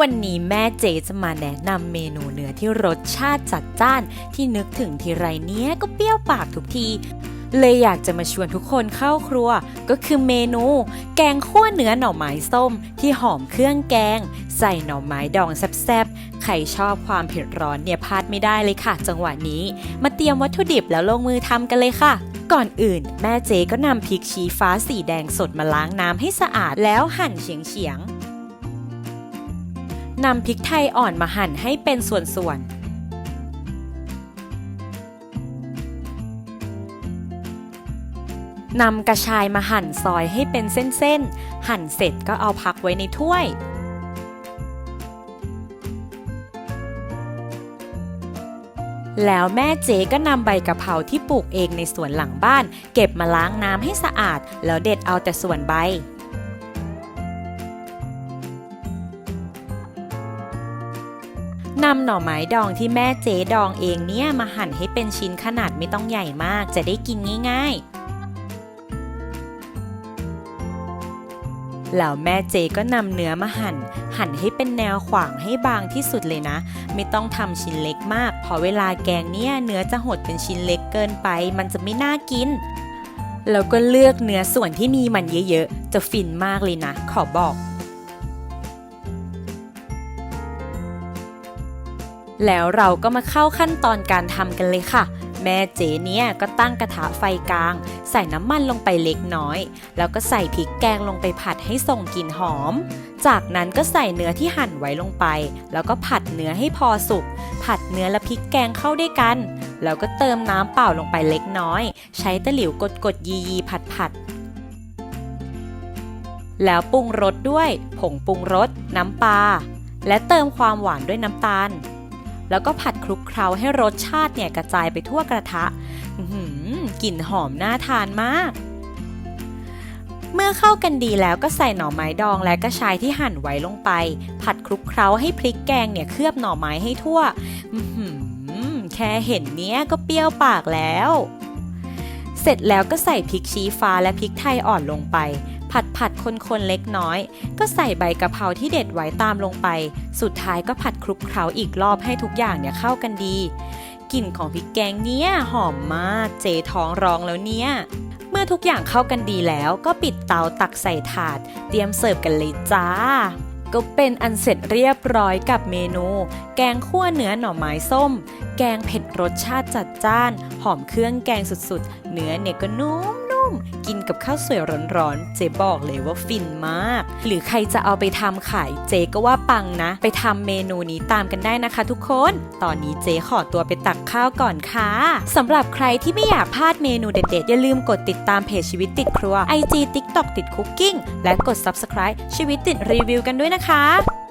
วันนี้แม่เจจะมาแนะนำเมนูเนื้อที่รสชาติจัดจ้านที่นึกถึงทีไรเนี้ยก็เปรี้ยวปากทุกที เลยอยากจะมาชวนทุกคนเข้าครัว ก็คือเมนู แกงคั่วเนื้อหน่อไม้ส้ม ที่หอมเครื่องแกง ใส่หน่อไม้ดองแซ่บๆ ใครชอบความเผ็ดร้อนเนี่ยพลาดไม่ได้เลยค่ะ จังหวะนี้ มาเตรียมวัตถุดิบแล้วลงมือทำกันเลยค่ะก่อนอื่น แม่เจก็นำพริกชี้ฟ้าสีแดงสดมาล้างน้ำให้สะอาดแล้วหั่นเฉียงๆ นำพริกไทยอ่อนมาหั่นให้เป็นส่วนๆนำกระชายมาหั่นซอยให้เป็นเส้นๆ หั่นเสร็จก็เอาพักไว้ในถ้วย แล้วแม่เจ๊ก็นำใบกะเพราที่ปลูกเองในสวนหลังบ้าน เก็บมาล้างน้ำให้สะอาด แล้วเด็ดเอาแต่ส่วนใบ นำหน่อไม้ดองที่แม่เจ๊ดองเองเนี่ยมาหั่นให้เป็นชิ้นขนาดไม่ต้องใหญ่มาก จะได้กินง่ายๆ แล้วแม่เจก็นำเนื้อมาหั่น หั่นให้เป็นแนวขวางให้บางที่สุดเลยนะ ไม่ต้องทำชิ้นเล็กมาก เพราะเวลาแกงเนี่ยเนื้อจะหดเป็นชิ้นเล็กเกินไป มันจะไม่น่ากิน แล้วก็เลือกเนื้อส่วนที่มีมันเยอะๆ จะฟินมากเลยนะ ขอบอก แล้วเราก็มาเข้าขั้นตอนการทำกันเลยค่ะ แม่เจเนี่ยก็ตั้งกระทะไฟกลาง ใส่น้ำมันลงไปเล็กน้อย แล้วก็ใส่พริกแกงลงไปผัดให้ส่งกลิ่นหอม จากนั้นก็ใส่เนื้อที่หั่นไว้ลงไป แล้วก็ผัดเนื้อให้พอสุก ผัดเนื้อและพริกแกงเข้าด้วยกัน แล้วก็เติมน้ำเปล่าลงไปเล็กน้อย ใช้ตะหลิวกดกดๆยียีผัดผัดๆแล้วปรุงรสด้วย ผงปรุงรส น้ำปลา และเติมความหวานด้วยน้ำตาล แล้วก็ผัดคลุกเคล้าให้รสชาติเนี่ยกระจายไปทั่วกระทะอื้อหือกลิ่นหอมน่าทานมาก เมื่อเข้ากันดีแล้วก็ใส่หน่อไม้ดองและกระชายที่หั่นไว้ลงไป ผัดคลุกเคล้าให้พริกแกงเนี่ยเคลือบหน่อไม้ให้ทั่วอื้อหือแค่เห็นเนี้ยก็เปรี้ยวปากแล้ว เสร็จแล้วก็ใส่พริกชี้ฟ้าและพริกไทยอ่อนลงไป ผัดผัดคนๆเล็กน้อย ก็ใส่ใบกะเพราที่เด็ดไว้ตามลงไป สุดท้ายก็ผัดคลุกเคล้าอีกรอบให้ทุกอย่างเนี่ยเข้ากันดีกลิ่นของพริกแกงเนี่ยหอมมากเจท้องร้องแล้วเนี่ย เมื่อทุกอย่างเข้ากันดีแล้วก็ปิดเตาตักใส่ถาด เตรียมเสิร์ฟกันเลยจ้า ก็เป็นอันเสร็จเรียบร้อยกับเมนู แกงคั่วเนื้อหน่อไม้ส้ม แกงเผ็ดรสชาติจัดจ้าน หอมเครื่องแกงสุดๆ เนื้อเนี่ยก็นุ่ม กินกับข้าวสวยร้อนๆ เจ๊บอกเลยว่าฟินมาก หรือใครจะเอาไปทำขายเจ๊ก็ว่าปังนะ ไปทำเมนูนี้ตามกันได้นะคะทุกคน ตอนนี้เจ๊ขอตัวไปตักข้าวก่อนค่ะสำหรับใครที่ไม่อยากพลาดเมนูเด็ดๆ อย่าลืมกดติดตามเพจชีวิตติดครัว IG TikTok ติดคุกกิ้งและกด Subscribe ชีวิตติดรีวิวกันด้วยนะคะ